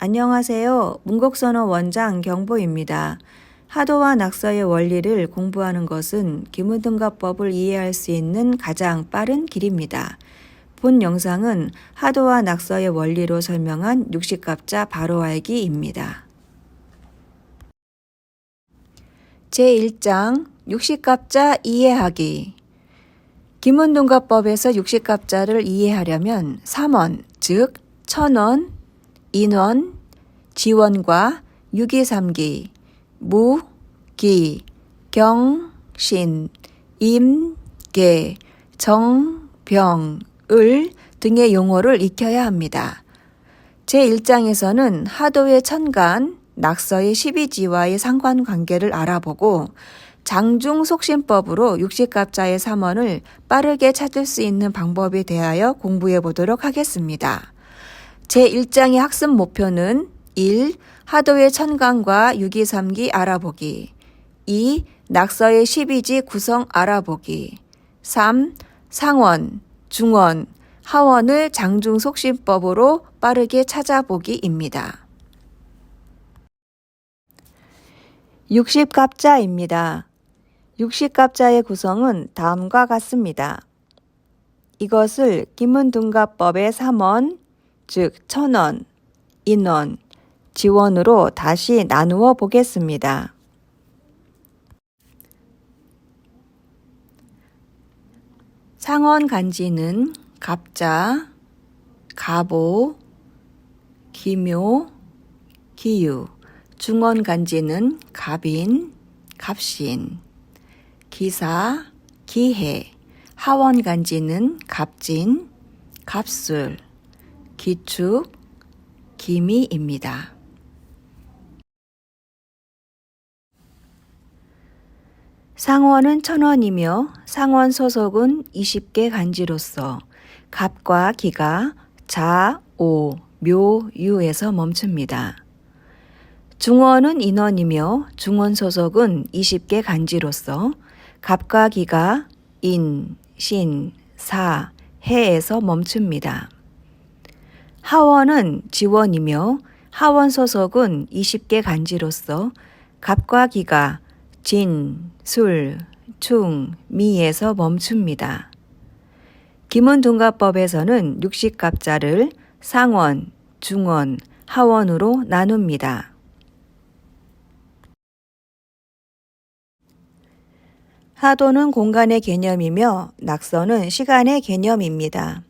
안녕하세요. 문곡선어 원장 경보입니다. 하도와 낙서의 원리를 공부하는 것은 기문등가법을 이해할 수 있는 가장 빠른 길입니다. 본 영상은 하도와 낙서의 원리로 설명한 60갑자 바로 알기입니다. 제1장 60갑자 이해하기 기문동가법에서 60갑자를 이해하려면 3원, 즉 천원, 인원, 지원과 유기삼기, 무, 기, 경, 신, 임, 계, 정, 병, 을 등의 용어를 익혀야 합니다. 제1장에서는 하도의 천간, 낙서의 12지와의 상관관계를 알아보고 장중 속신법으로 60갑자의 3원을 빠르게 찾을 수 있는 방법에 대하여 공부해 보도록 하겠습니다. 제1장의 학습 목표는 1. 하도의 천간과 유기삼기 알아보기 2. 낙서의 12지 구성 알아보기 3. 상원, 중원, 하원을 장중 속신법으로 빠르게 찾아보기입니다. 60갑자입니다. 60갑자의 구성은 다음과 같습니다. 이것을 기문둔가법의 3원, 즉 천원, 인원, 지원으로 다시 나누어 보겠습니다. 상원 간지는 갑자, 가보, 기묘, 기유, 중원 간지는 갑인, 갑신, 기사, 기해, 하원 간지는 갑진, 갑술, 기축, 기미입니다. 상원은 천원이며 상원 소속은 20개 간지로서 갑과 기가 자, 오, 묘, 유에서 멈춥니다. 중원은 인원이며 중원 소속은 20개 간지로서 갑과 기가 인, 신, 사, 해에서 멈춥니다. 하원은 지원이며 하원 소속은 20개 간지로서 갑과 기가 진, 술, 충, 미에서 멈춥니다. 기문둔가법에서는 60갑자를 상원, 중원, 하원으로 나눕니다. 하도는 공간의 개념이며 낙서는 시간의 개념입니다.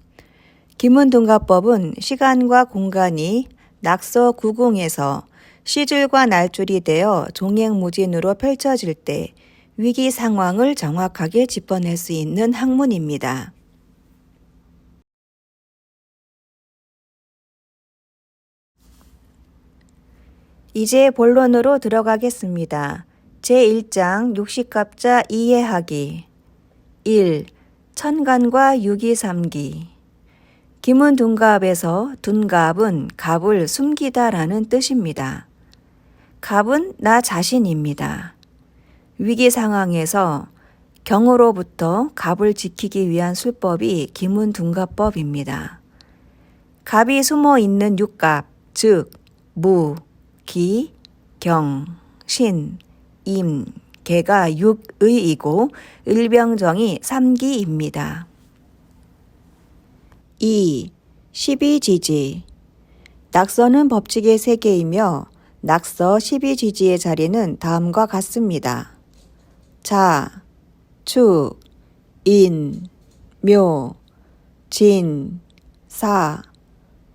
기문둔가법은 시간과 공간이 낙서 구궁에서 시줄과 날줄이 되어 종횡무진으로 펼쳐질 때 위기 상황을 정확하게 짚어낼 수 있는 학문입니다. 이제 본론으로 들어가겠습니다. 제1장 60갑자 이해하기 1. 천간과 유기삼기 기문둔갑에서 둔갑은 갑을 숨기다라는 뜻입니다. 갑은 나 자신입니다. 위기 상황에서 경으로부터 갑을 지키기 위한 술법이 기문둔갑법입니다. 갑이 숨어 있는 육갑, 즉 무, 기, 경, 신, 임, 개가 육의이고 을병정이 삼기입니다. 2. 12지지 낙서는 법칙의 세개이며 낙서 12지지의 자리는 다음과 같습니다. 자, 축, 인, 묘, 진, 사,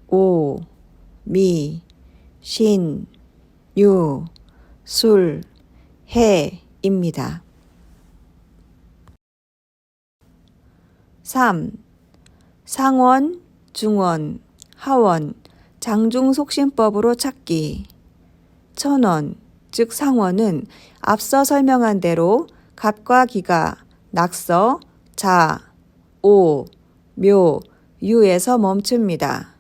오, 미, 신, 유, 술, 해입니다. 3. 상원, 중원, 하원, 장중속신법으로 찾기. 천원, 즉 상원은 앞서 설명한 대로 갑과 기가 낙서, 자, 오, 묘, 유에서 멈춥니다.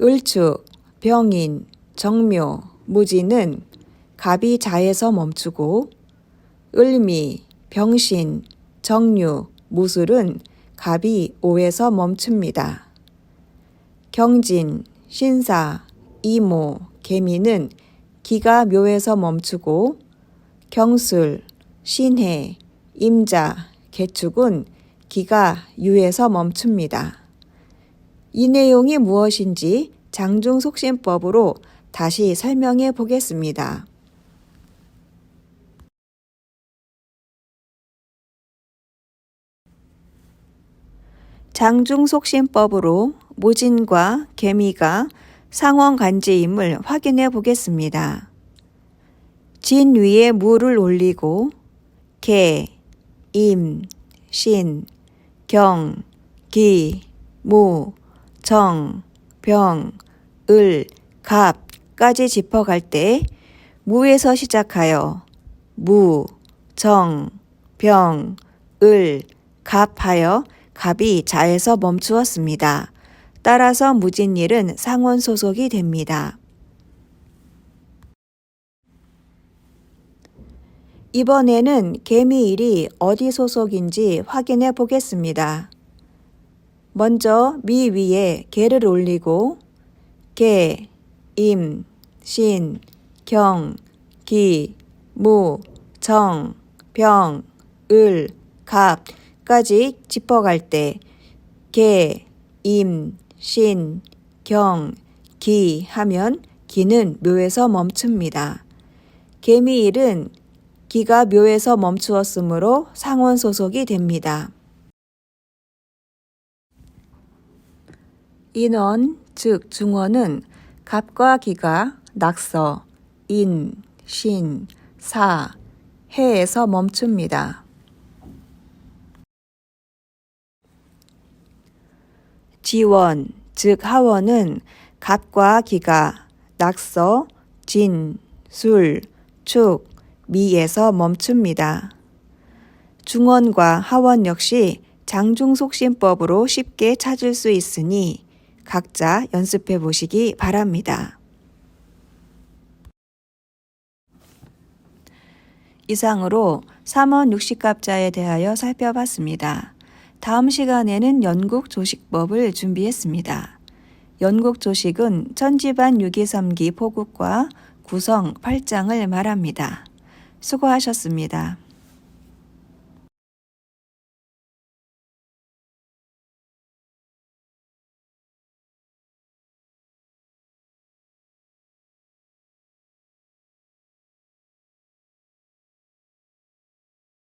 을축, 병인, 정묘, 무지는 갑이 자에서 멈추고 을미, 병신, 정유, 무술은 갑이 오에서 멈춥니다. 경진, 신사, 이모, 개미는 기가 묘에서 멈추고 경술, 신해, 임자, 개축은 기가 유에서 멈춥니다. 이 내용이 무엇인지 장중속신법으로 다시 설명해 보겠습니다. 장중속신법으로 모진과 개미가 상원 간지임을 확인해 보겠습니다. 진 위에 무를 올리고 개, 임, 신, 경, 기, 무, 정, 병, 을, 갑까지 짚어갈 때 무에서 시작하여 무, 정, 병, 을, 갑하여 갑이 자에서 멈추었습니다. 따라서 무진일은 상원 소속이 됩니다. 이번에는 개미일이 어디 소속인지 확인해 보겠습니다. 먼저 미 위에 개를 올리고 개, 임, 신, 경, 기, 무, 정, 병, 을, 갑 까지 짚어갈 때 개, 임, 신, 경, 기 하면 기는 묘에서 멈춥니다. 개미일은 기가 묘에서 멈추었으므로 상원 소속이 됩니다. 인원, 즉 중원은 갑과 기가 낙서, 인, 신, 사, 해에서 멈춥니다. 지원, 즉 하원은 갑과 기가 낙서, 진, 술, 축, 미에서 멈춥니다. 중원과 하원 역시 장중속신법으로 쉽게 찾을 수 있으니 각자 연습해 보시기 바랍니다. 이상으로 3원 60갑자에 대하여 살펴봤습니다. 다음 시간에는 연국 조식법을 준비했습니다. 연국 조식은 천지반 6.23기 포국과 구성 8장을 말합니다. 수고하셨습니다.